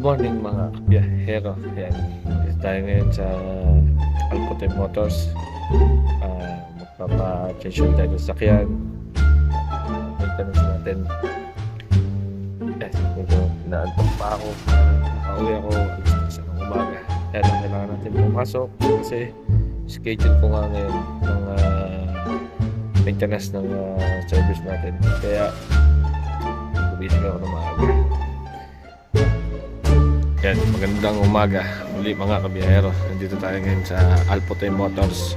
morning mga biyahero. Yan. Tayo ngayon sa Alcote Motors. Uh, magpapa-change oil tayo sa sakyan. Uh, maintenance natin. Yes, medyo naantok pa ako. Nakauwi ako alas 3 ng umaga. Kaya lang kailangan natin pumasok kasi schedule ko nga ngayon ng ah, maintenance ng ah, service natin. Kaya gumising ako ng maaga. Yan, magandang umaga. Muli mga kabiyahero. Nandito tayo ngayon sa Alpote Motors.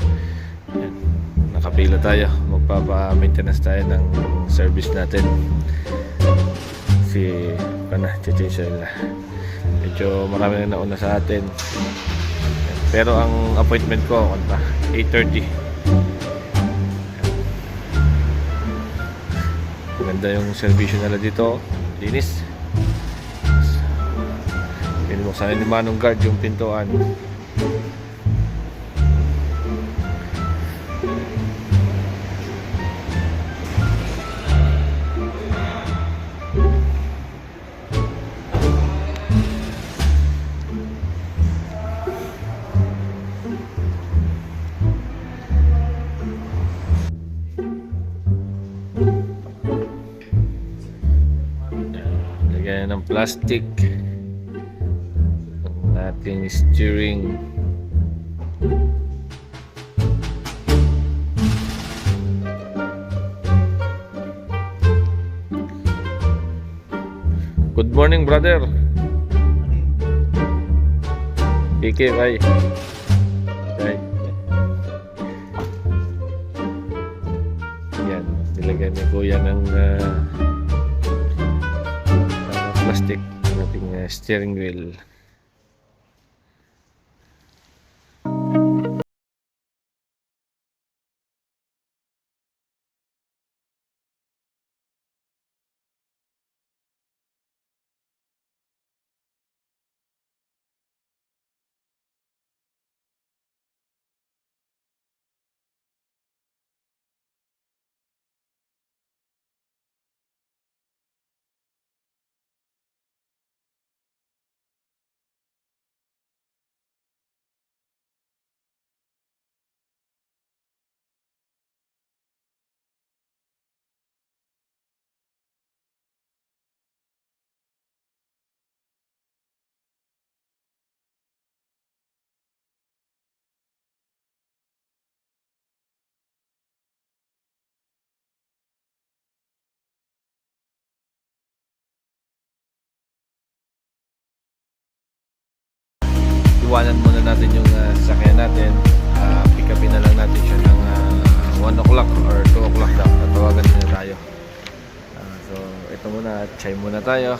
Yan, nakapila tayo. Magpapa-maintenance tayo ng service natin. Si, ano, change oil na. Medyo marami na nauna sa atin. Yan, Pero ang appointment ko, pa, 8.30. Maganda yung servisyo nila dito. Linis. Pinubuksan ni Manong Guard yung pintuan. Lagyan ng plastic ating steering Good morning brother. Kike bye. Bye. Yan, nilagay ni kuya ng ah, plastic ng ating ah, steering wheel iwanan muna natin yung uh, sasakyan natin. Uh, pick upin na lang natin siya ng uh, 1 o'clock or 2 o'clock daw. Tatawagan na tayo. Ah, so, ito muna. Chay muna tayo.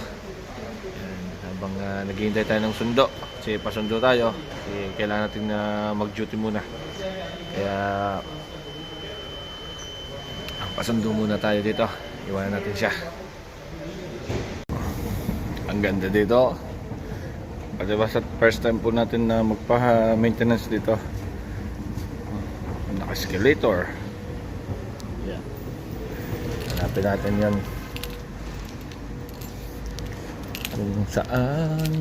Yan, habang uh, naghihintay tayo ng sundo. Kasi pasundo tayo. Kasi kailangan natin na mag-duty muna. Kaya, pasundo muna tayo dito. Iwanan natin siya. Ang ganda dito. Kasi basta first time po natin na magpa-maintenance dito. Naka-escalator. Yan. Hanapin natin yan. Kung saan